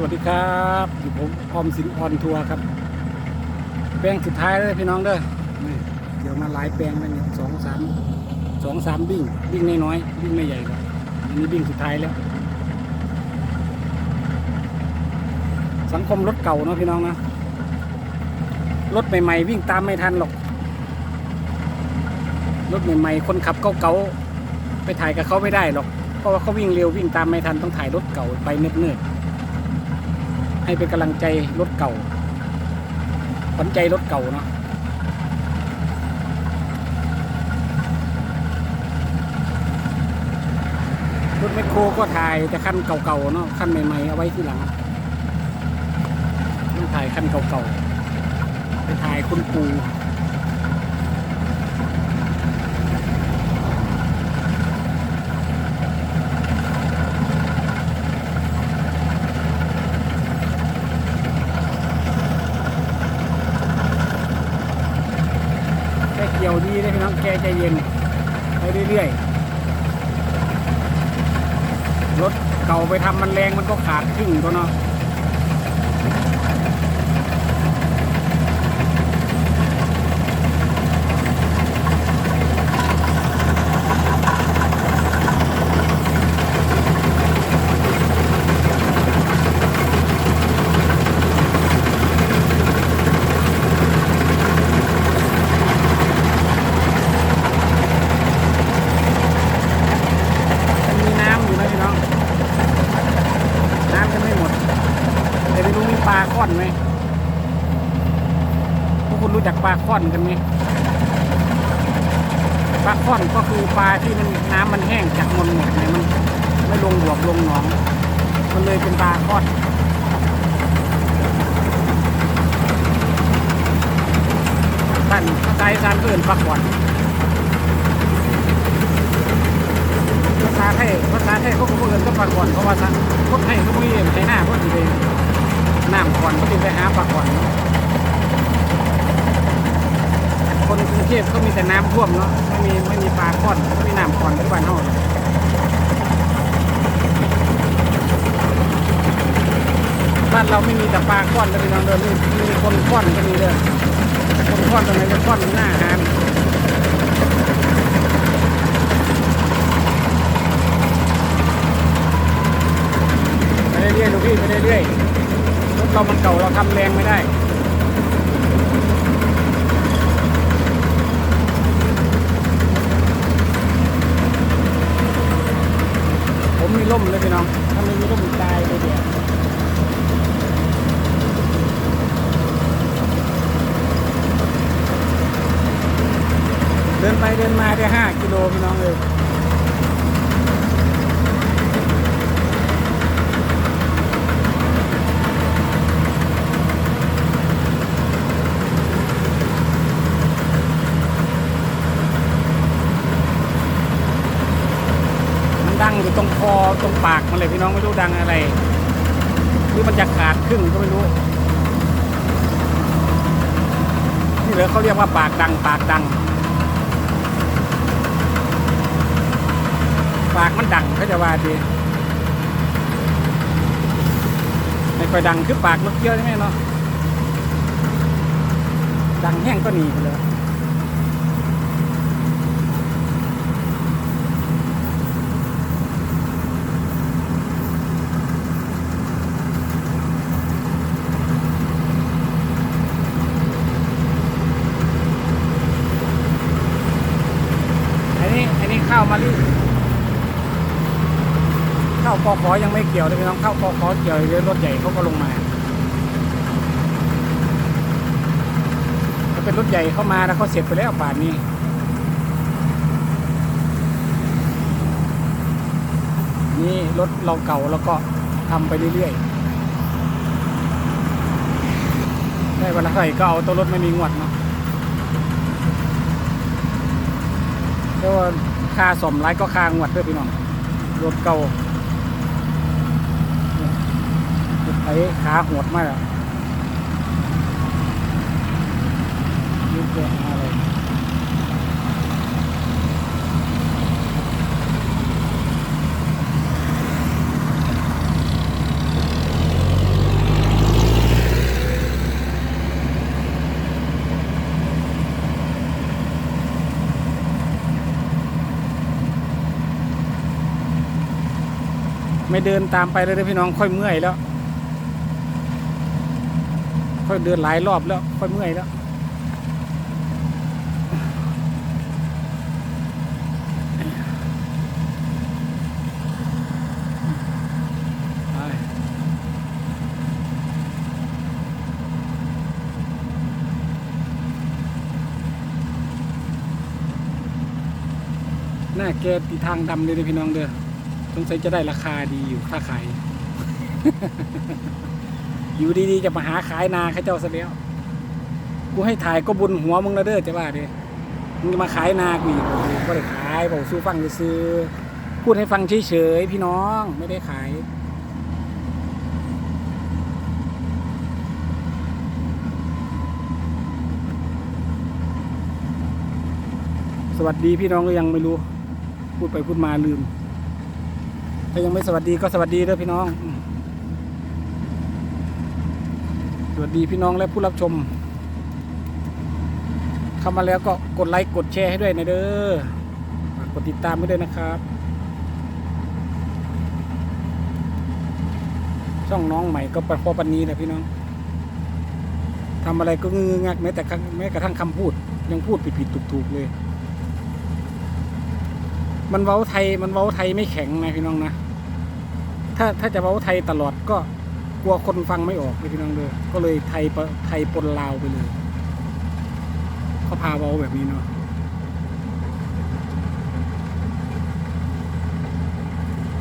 สวัสดีครับอยู่ผมออมสินออนทัวร์ครับแปลงสุดท้ายเลยพี่น้องเด้อนี่เดี๋ยวมาหลายแปลงแล้วเนี่ยสองสามสองสามบิ้งบิ้งน้อยๆบิ้งไม่ใหญ่หรอกอันนี้บิ้งสุดท้ายแล้ว สังคมรถเก่าเนาะพี่น้องนะรถใหม่ๆวิ่งตามไม่ทันหรอกรถใหม่ๆคนขับเก่าๆไปถ่ายกับเขาไม่ได้หรอกเพราะว่าเขาวิ่งเร็ววิ่งตามไม่ทันต้องถ่ายรถเก่าไปเนิบๆ ให้เป็นกำลังใจรถเก่าขวัญใจรถเก่าเนาะรถแมคโครก็ถ่ายแต่คันเก่าๆเนาะคันใหม่ๆเอาไว้ที่หลังต้องถ่ายคันเก่าๆไปถ่ายคุณปู ยวดีเลยพี่น้องแกใจเย็นไปเรื่อยๆรถเก่าไปทำมันแรงมันก็ขาดครึ่งตัวเนาะมันมีน้ำอยู่นะพี่น้อง น้ำจะไม่หมดแต่ไม่รู้มี ปลาค่อนไหมพวกคุณรู้จักปลาค่อนกันไหมปลาค่อนก็คือปลาที่มันน้ำมันแห้งจากมนหมดเนี่ยมันไม่ลงบวกลงหนอง มันเลยเป็นปลาค่อนท่านภาษาอีสานเพื่นปลาค่อนภาษาไทยภาษาไทยเขาก็พูดกันก็ปลาก่อนเพราะว่าคนไทยเขาไม่เห็นใช้หน้าเพราะสิไป น้ำก่อนเขาถึงไปหาปลาก่อน คนกรุงเทพเขามีแต่น้ำท่วมเนาะไม่มีไม่มีปลาก่อนไม่มีน้ำก่อนที่บ้านเขาบ้านเราไม่มีแต่ปลาก้อนเลยพี่น้องเดินมีมีคนก้อนก็มีเลยคนก้อนตรงไหนจะก้อนหน้าอาหารไปเรื่อยๆลูกพี่ไปเรื่อยๆ รถเรามันเก่าเราทำแรงไม่ได้ ผมมีร่มเลยพี่น้อง ถ้าไม่มีร่มตายเลยเดี๋ยวเดินไปเดินมาได้ห้ากิโลพี่น้องเลย มันดังอยู่ตรงคอต รงปากมันเลยพี่น้องไม่รู้ดังอะไรหรือมันจะขาดครึ่งก็ไม่รู้นี่เหรอเขาเรียกว่าปากดัง ปากดัง ปากมันดังเขาจะว่าดีไม่ค่อยดังคือปากนกเกี้ยวใช่ไหมเนาะดังแห้งก็หนีไปเลย อันนี้อันนี้ข้าวมาลิข้าวป อขอยังไม่เกี่ยวเลยพี่น้องเข้าวปอขอเกี่ยวเรือรถใหญ่เขาก็ลงมาถ้าเป็นรถใหญ่เข้ามาแล้วเขาเสร็จไปแล้วป่านนี้นี่รถเราเก่าแล้วก็ทำไปเรื่อยๆ ได้วันละเท่าไหร่ก็เอาตัวรถไม่มีงวดเนาะเพราะว่าค่าสมไรก็ค่างวดด้วยพี่น้องรถเก่า อ้ขาหดมากอะยึดเยอะมาเลยไม่เดินตามไปเลยพี่น้องค่อยเมื่อยแล้ว ค่อยเดินหลายรอบแล้วค่อยเมื่อยแล้วไปหน้าแกตีทางดำเลยนะพี่น้องเด้อสงสัยจะได้ราคาดีอยู่ถ้าขาย อยู่ดีๆจะมาหาขายนาข้าเจ้าซะแล้วกูให้ถ่ายก็บุญหัวมึงแล้วเด้อจะว่าด้มึงมาขายนากูอีกก็ได้ขายบอกสู้อฟังซื้อพูดให้ฟังเฉยๆพี่น้องไม่ได้ขายสวัสดีพี่น้องก็ยังไม่รู้ พูดไปพูดมาลืม ถ้ายังไม่สวัสดีก็สวัสดีเด้อพี่น้องอืม สวัสดีพี่น้องและผู้รับชม เข้ามาแล้วก็กดไลค์กดแชร์ให้ด้วยนะเด้อกดติดตามให้ด้วยนะครับ ช่องน้องใหม่ก็พอปันนี้แหละพี่น้องทำอะไรก็งืองักแม้แต่แม้กระทั่งคำพูด ยังพูดผิดๆถูกๆเลย มันเว้าไทยมันเว้าไทยไม่แข็งนะพี่น้องนะถ้าถ้าจะเว้าไทยตลอดก็ ลัวคนฟังไม่ออกเลยพี่น้องเลยก็เลยไทยไทยปนลาวไปเลยเขาพาเว้าแบบนี้เนาะ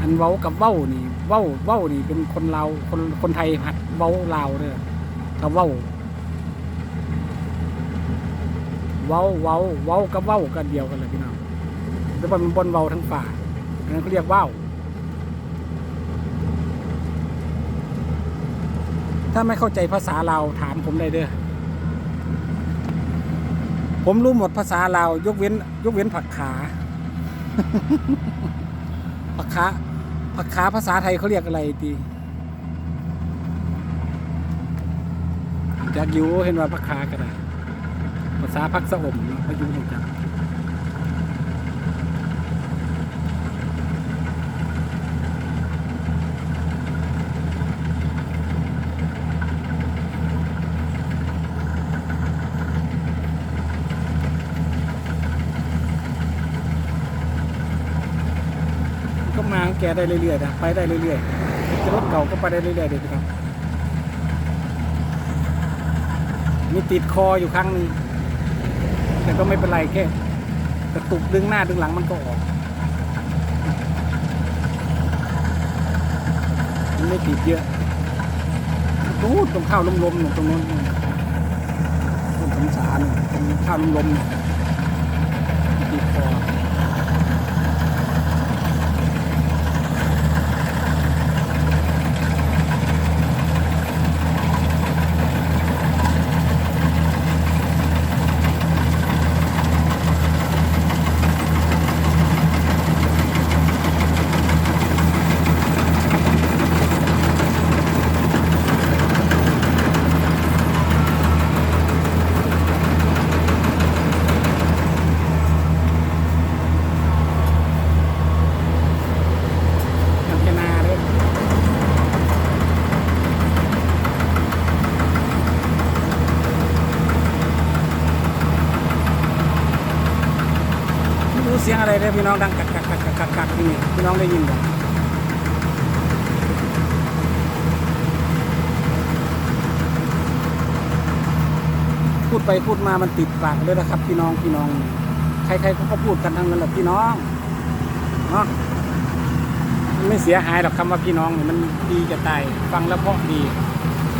อันเว้ากับเว้านี่เว้าเว้านี่เป็นคนลาวคนคนไทยหัดเว้าลาวเด้อถ้าเว้าเว้าเว้าเว้ากับเว้ากันเดียวกันเลยพี่น้องแล้วมันบนเบาทั้งฝ่าอันนั้นเขาเรียกว่าว ถ้าไม่เข้าใจภาษาเราถามผมได้เด้อผมรู้หมดภาษาเรายกเว้น ยกเว้นผักขาผักขาผักขาภาษาไทยเขาเรียกอะไรตีจากอยู่เห็นว่าผักขาก็ได้ภาษาพักสะอมเนาะพายุหนึ่งจักก็มาง แกได้เรื่อยๆนะไปได้เรื่อยๆรถเก่าก็ไปได้เรื่อยๆเด็กครับมีติดคออยู่ครั้งนึงแต่ก็ไม่เป็นไรแค่กระตุกดึงหน้าดึงหลังมันก็ออกมันไม่ติดเยอะนู้ตรงข้าวลมๆตรงนู้นต้นสงสารตรงข้าวลมๆเนี่ยติดคอ ทำแค่นาเลยไม่รู้เสียงอะไรเลย พี่น้องดังกักกักกักกักกักกักที่นี่พี่น้องได้ยินบ่พูดไปพูดมามันติดปากเลยนะครับ พี่น้องพี่น้อง ใครๆเขาก็พูดกันทั้งนั้นแหละพี่น้องเนาะมันไม่เสียหายหรอกคำว่าพี่น้องมันดีจะตายฟังแล้วเพราะดี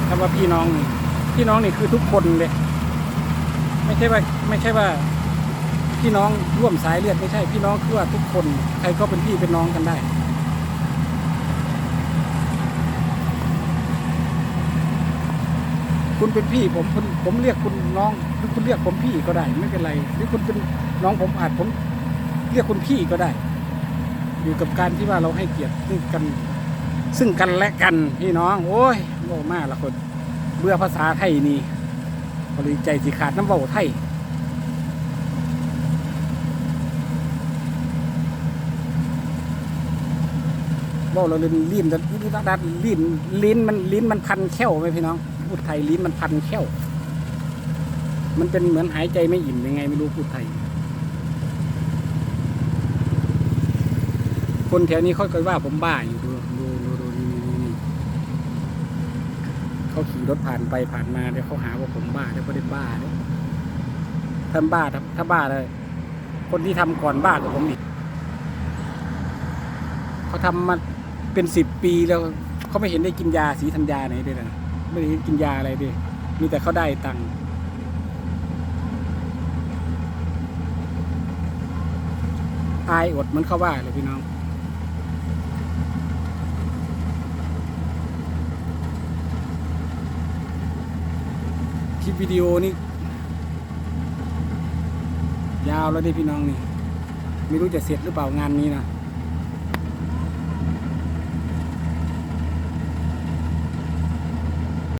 คำว่าพี่น้อง พี่น้องนี่คือทุกคนเลย ไม่ใช่ว่า ไม่ใช่ว่า พี่น้องร่วมสายเลือดไม่ใช่พี่น้องคือว่าทุกคนใครก็เป็นพี่เป็นน้องกันได้ คุณเป็นพี่ผมผมผมเรียกคุณน้องหรือคุณเรียกผมพี่ก็ได้ไม่เป็นไร หรือคุณเป็นน้องผมอาจผมเรียกคุณพี่ก็ได้ อยู่กับการที่ว่าเราให้เกียรติซึ่งกันซึ่งกันและกันพี่น้อง โอ้ยโง่มากละคน เบื่อภาษาไทยนี่บริใจสิขาดน้ำเบาไทย บอเราเลยลิ้นจะดัดลิ้นลิ้นมันลิ้นมันพันแข้วไหมพี่น้องพูดไทยลิ้นมันพันแข้วมันเป็นเหมือนหายใจไม่อิ่มยังไงไม่รู้พูดไทย คนแถวนี้เขาเคยว่าผมบ้าอยู่ดูดูดูดูนี่นี่เขาขี่รถผ่านไปผ่านมาเดี๋ยวเขาหาว่าผมบ้าเดี๋ยวเขาได้บ้าเดี๋ยวถ้าบ้าถ้าถ้าบ้าเลย คนที่ทำก่อนบ้ากับผมอีกเขาทำมา เป็นสิบปีแล้วเขาไม่เห็นได้กินยาสีธัญญาไหนด้วยนะไม่ได้กินยาอะไรด้วยมีแต่เขาได้ตังค์อายอดเหมือนเขาว่าเลยพี่น้องคลิปวิดีโอนี่ยาวแล้วดิพี่น้องนี่ ไม่รู้จะเสร็จหรือเปล่างานนี้นะ